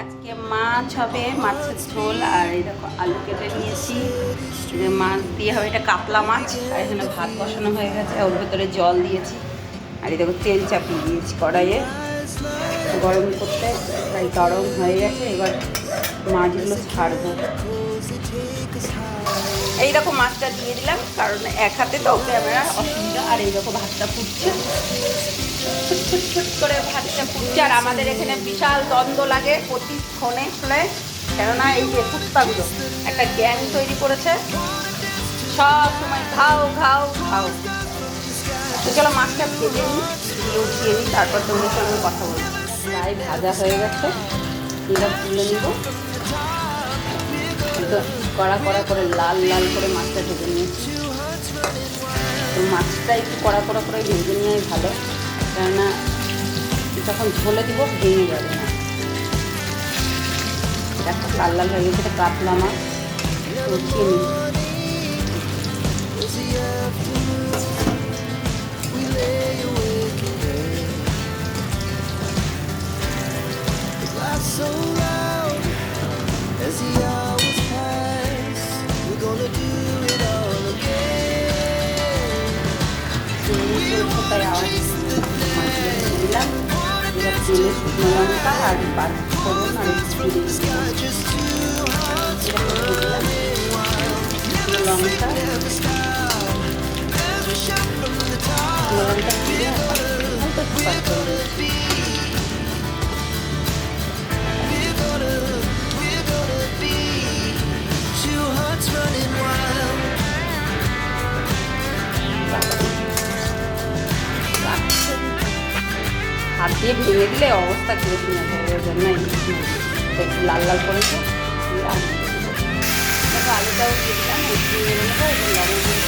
আজকে মাছ হবে, মাছের ঝোল, আর এই দেখো আলু কেটে নিয়েছি। মাছ দিয়ে হবে এটা কাতলা মাছ, আর এখানে ভাত বসানো হয়ে গেছে, ওর ভেতরে জল দিয়েছি। আর এই দেখো তেল চাপিয়ে দিয়েছি কড়াইয়ে। গরম করতে, তাই গরম হয়ে গেছে, এবার মাছগুলো ছাড়বো। এইরকম মাছটা দিয়ে দিলাম, কারণ এক হাতে তো ক্যামেরা অসুবিধা, আর এইরকম ভাতটা ফুটছে। ছুট ছুট ছুট করে ভাতটা ফুটছে, আর আমাদের এখানে বিশাল দ্বন্দ্ব লাগে প্রতিক্ষণে ফলে কেননা এই যে কুত্তাগুলো একটা গ্যাং তৈরি করেছে। সব সময় ঘাও ঘাও ঘাও। তো চলো মাছটা ভেজে নিই উঠিয়ে নিই, তারপর তোমাদের সঙ্গে কথা বলব। প্রায় ভাজা হয়ে গেছে, এবার তুলে নিব। একদম কড়া কড়া করে, লাল লাল করে মাছটা ভেজে নিয়েছি তো মাছটা একটু কড়া কড়া করে ভেজে নেওয়াই ভালো। কেননা যখন ঝোলে দিব, ভেঙে যাবে না। দেখো, লাল লাল হয়ে গেছে কাতলা মাছ। so loud as the তেলে শুকনো লঙ্কা আর পাঁচ ফোড়ন আর একটু জিরে দিয়ে দিলাম। Just two দিয়ে ভেঙে দিলে অবস্থা কেউ কিনে যাবে ওই জন্য একটু লাল লাল করেছে। দেখো, আলুটাও দিয়ে দিলাম। একটু নেব এবং লবণ দিয়ে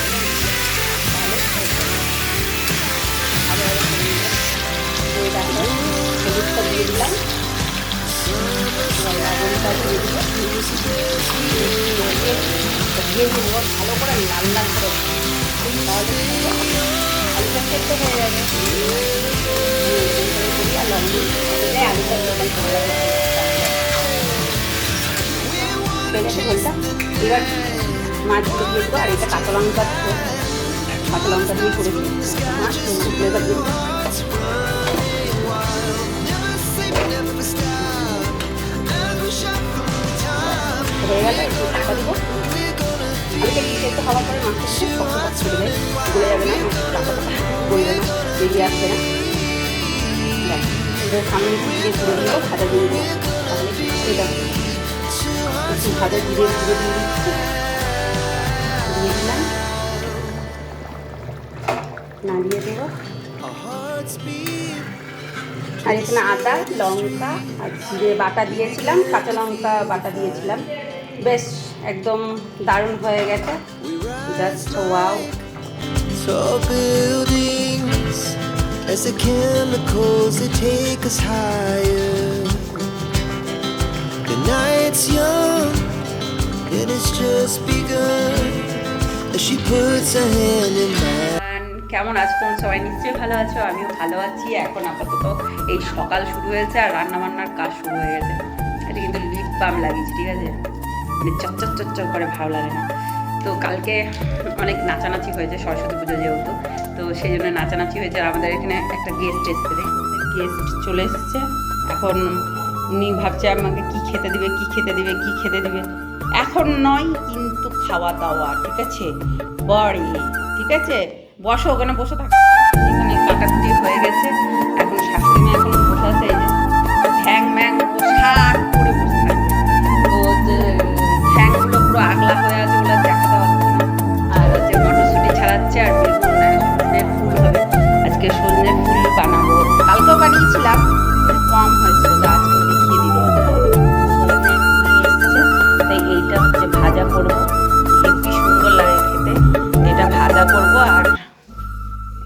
দিয়ে দিলাম। ভালো করে লাল লাল করে তাহলে হয়ে যাবে যখন ভালো লাগে পেঁয়াজটা ঝোলটা এবার মাছগুলো দিয়ে দেবো আর এটা কাঁচা লঙ্কা। কাঁচা লঙ্কা দিয়ে করেছি মাছ সেদ্ধ হওয়ার পরে মাছটা খুব শক্ত শক্ত যাবে না মাছটা গলবে না বেরিয়ে এবার সামনে দিয়ে ঘুরে দিল ভাজা দিয়ে দিল তাহলে এটা একটু ভাজা জিরে ঘুরে দিয়ে দিচ্ছি দিয়ে দিলাম নাড়িয়ে দেবো. আর এখানে আদা লঙ্কা আর জিরে বাটা দিয়েছিলাম কাঁচা লঙ্কা বাটা দিয়েছিলাম বেশ, একদম দারুণ হয়ে গেছে। Just wow Tall buildings. As the chemicals, they take us higher. The night's young, and it's just begun. As she puts her hand in mine. কেমন আছো তোমরা সবাই? নিশ্চয়ই ভালো আছো, আমিও ভালো আছি। এখন আপাতত এই সকাল শুরু হয়েছে আর রান্না বান্নার কাজ শুরু হয়ে গেছে। এটা কিন্তু লিপ বাম লাগিয়েছি, ঠিক আছে? মানে চচ্চর চচ্চর করে ভালো লাগে না। তো কালকে অনেক নাচানাচি হয়েছে, সরস্বতী পুজো যেহেতু। সেই জন্য নাচানাচি হয়েছে। আর আমাদের এখানে একটা গেস্ট এসছে গেস্ট চলে এসেছে। এখন উনি ভাবছে আমাকে কি খেতে দিবে, কি খেতে দিবে, কি খেতে দিবে। এখন নয়, কিন্তু খাওয়া দাওয়া ঠিক আছে? বড়ি, ঠিক আছে? বসো, ওখানে বসে থাকো। এখানে কাটাকুটি হয়ে গেছে।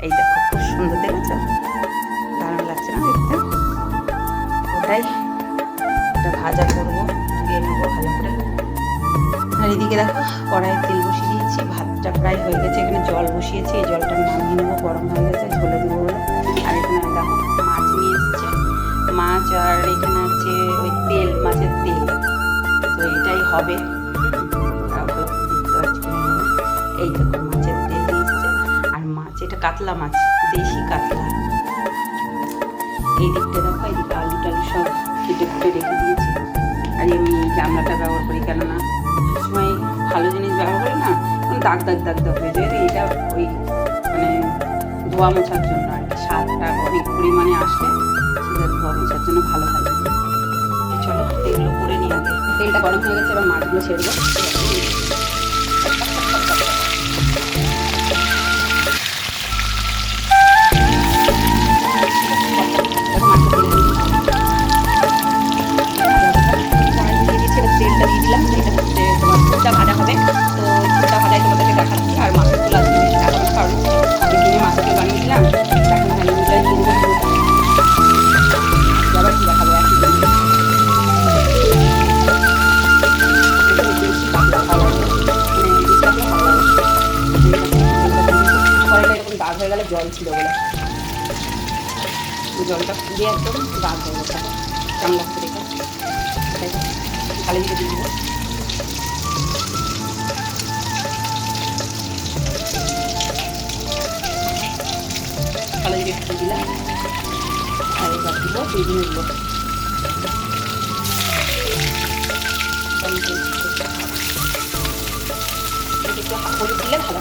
এই খুব সুন্দর, দেখেছ? দারুণ লাগছে না দেখতে? ওটাই, এটা ভাজা করব, দিয়ে নেব ভালো করে। আর এদিকে দেখো, কড়াইয়ে তেল বসিয়ে দিয়েছি, ভাতটা প্রায় হয়ে গেছে, এখানে জল বসিয়েছি, এই জলটা নামিয়ে নেব, গরম হয়ে গেছে, ঝোলে দেবো আর এখানে দেখো, মাছ নিয়ে এসছে। মাছ আর এখানে হচ্ছে ওই তেল, মাছের তেল। তো এটাই হবে। এই দেখো মাছের কাতলা মাছ, দেশি কাতলা। এই দিকটা দেখো, এই দিকটা আলু টালু সব কেটে কুটে রেখে দিয়েছি। আর আমি এই গামলাটা ব্যবহার করি, কেননা সবসময় ভালো জিনিস ব্যবহার করি না দাগ দাগ দাগ দাগ হয়ে যায়। এটা ওই মানে ধোয়া মোছার জন্য আর কি, স্বাদটা অনেক পরিমাণে আসলে সেটা ধোয়া মোছার জন্য ভালো হয়। চলো এগুলো করে আগে। তেলটা গরম হয়ে গেছে, এবার মাছগুলো ছেড়ে দেবো। জল ছিল বলে। জলটা পুড়ে একদম হয়ে গেছে কেমন লাগছে দেখে। খালি দিকে দিয়ে দেবো। একটু দিলাম। আর এবার দিব দিলে ভালো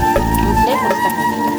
পরিষ্কার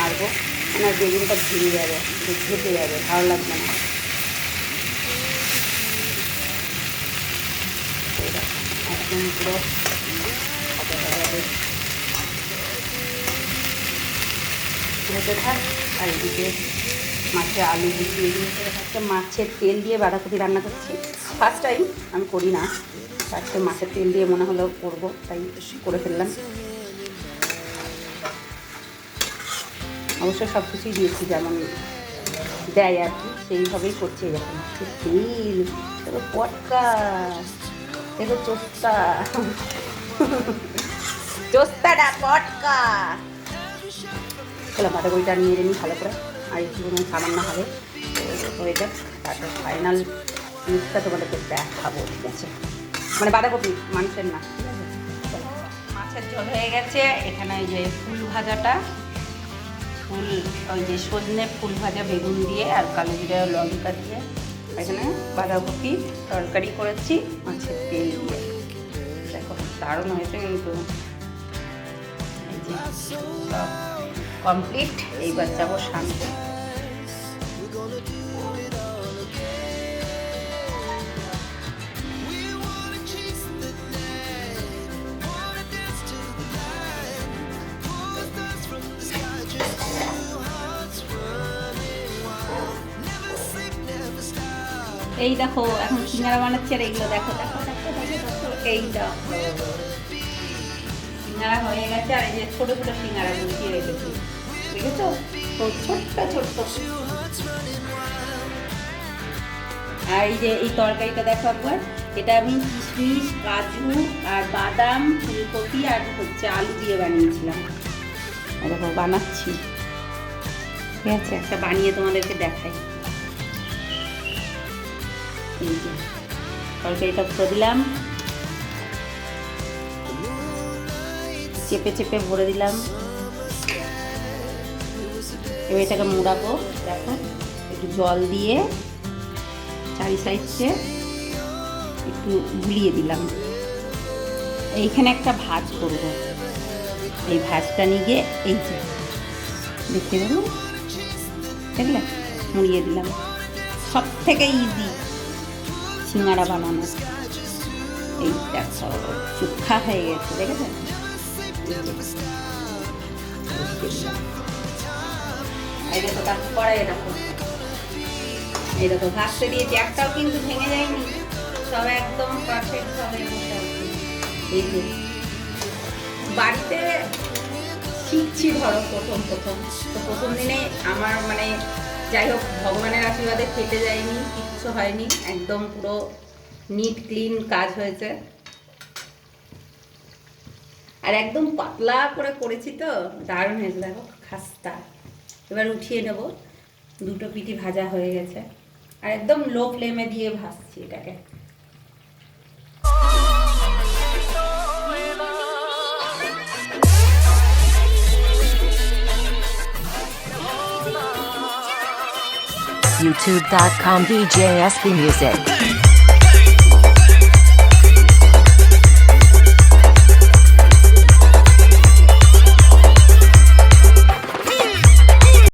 নাড়বো মানে বেগুনটা ভেঙে যাবে, ঘেটে যাবে, ভালো লাগবে না। একদম পুরো হতে থাক, আর এদিকে মাছের আলু দিয়ে থাকছে মাছের তেল দিয়ে বাঁধাকপি রান্না করছি। ফার্স্ট টাইম আমি করি না। আজকে মাছের তেল দিয়ে মনে হলো করব, তাই করে ফেললাম। অবশ্য সব কিছুই দিয়েছি, যেমন দেয় আর কি, সেইভাবেই করছে মাছের তেল দেখো পটকা দেখো চোস্তা। চোস্তাটা, পটকা। চলো বাঁধাকপিটা নিয়ে নিই ভালো করে, আর একটু সামান্য হবে হয়ে যাক তারপর ফাইনাল লুকটা তোমাদেরকে দেখাবো, ঠিক আছে? মানে বাঁধাকপি মানুষের না মাছের ঝোল হয়ে গেছে, এখানে যে ফুল ভাজাটা। ফুল, ওই যে সজনে ফুল ভাজা বেগুন দিয়ে আর কালো জিরা লঙ্কা দিয়ে এখানে বাঁধাকপি তরকারি করেছি, মাছের তেল দিয়ে। দেখো, দারুণ হয়েছে কিন্তু। কমপ্লিট এইবার যাব শান্তি এই দেখো, এখন সিঙ্গারা বানাচ্ছি আর এইগুলো দেখো দেখো এই দেখো সিঙ্গারা হয়ে গেছে আর এই যে ছোট ছোট সিঙ্গারা গুছিয়ে রেখেছি। দেখেছ? তো ছোট্ট ছোট্ট। আর এই যে এই তরকারিটা দেখো একবার। এটা আমি কিশমিশ, কাজু আর বাদাম, ফুলকপি আর হচ্ছে আলু দিয়ে বানিয়েছিলাম। দেখো, বানাচ্ছি। ঠিক আছে? একটা বানিয়ে তোমাদেরকে দেখাই। এই যে তরকারিটা পুরো দিলাম। চেপে চেপে ভরে দিলাম। এবার এটাকে মোড়াবো। দেখো, একটু জল দিয়ে মাঝারি সাইজে একটু গুলিয়ে দিলাম। এইখানে একটা ভাজ করব। এই ভাজটা নিয়ে এই যে, দেখতে পেল? দেখলে? মুড়িয়ে দিলাম। সব থেকে ইজি সিঙ্গারা বানানো। এই দেখো চুক্ষা হয়ে গেছে দেখেছেন কিন্তু ভেঙে যায়নি। সব একদম পারফেক্ট আছে। এই বাড়িতে শিখছি ধরো প্রথম প্রথম। তো প্রথম দিনে আমার মানে যাই হোক, ভগবানের আশীর্বাদে ফেটে যায়নি, কিচ্ছু হয়নি, একদম পুরো নিট ক্লিন কাজ হয়েছে। আর একদম পাতলা করে করেছি তো, দারুণ হয়েছে, দেখো, খাস্তা। এবার উঠিয়ে নেব, দুটো পিটি ভাজা হয়ে গেছে। আর একদম লো ফ্লেমে দিয়ে ভাজছি এটাকে। youtube.com DJSP Music.